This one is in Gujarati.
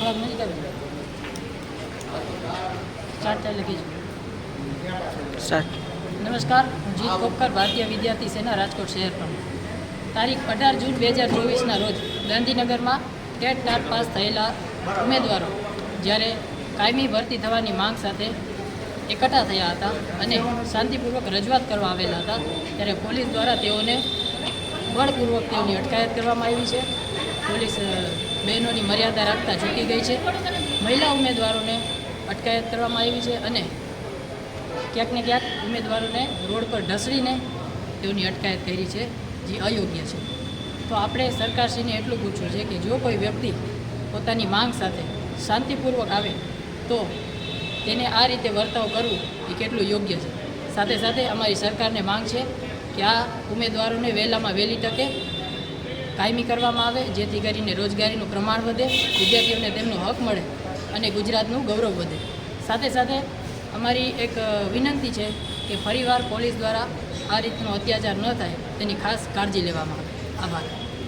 ખરાબ નથી કરી સ્ટાર્ટ ચાલે લખીશું સ્ટાર્ટ નમસ્કાર હું જીત કોપકર ભારતીય વિદ્યાર્થી સેના રાજકોટ શહેર પ્રમુખ. તારીખ અઢાર જૂન બે હજાર ચોવીસના રોજ ગાંધીનગરમાં ટેટ ટાટ પાસ થયેલા ઉમેદવારો જ્યારે કાયમી ભરતી થવાની માંગ સાથે એકઠા થયા હતા અને શાંતિપૂર્વક રજૂઆત કરવા આવેલા હતા ત્યારે પોલીસ દ્વારા તેઓને બળપૂર્વક તેઓની અટકાયત કરવામાં આવી છે. પોલીસ બહેનોની મર્યાદા રાખતા ચૂકી ગઈ છે. મહિલા ઉમેદવારોને અટકાયત કરવામાં આવી છે અને ક્યાંક ને ક્યાંક ઉમેદવારોને રોડ પર ઢસડીને તેઓની અટકાયત કરી છે, જે અયોગ્ય છે. તો આપણે સરકારશ્રીને એટલું પૂછવું છે કે જો કોઈ વ્યક્તિ પોતાની માંગ સાથે શાંતિપૂર્વક આવે, તો તેને આ રીતે વર્તાવ કરવું એ કેટલું યોગ્ય છે? સાથે સાથે અમારી સરકારને માંગ છે કે આ ઉમેદવારોને વહેલામાં વહેલી તકે કાયમી કરવામાં આવે, જેથી કરીને રોજગારીનું પ્રમાણ વધે, વિદ્યાર્થીઓને તેમનો હક મળે અને ગુજરાતનું ગૌરવ વધે. સાથે સાથે અમારી એક વિનંતી છે કે ફરીવાર પોલીસ દ્વારા આ રીતનો અત્યાચાર ન થાય, તેની ખાસ કાળજી લેવામાં આવે. આભાર.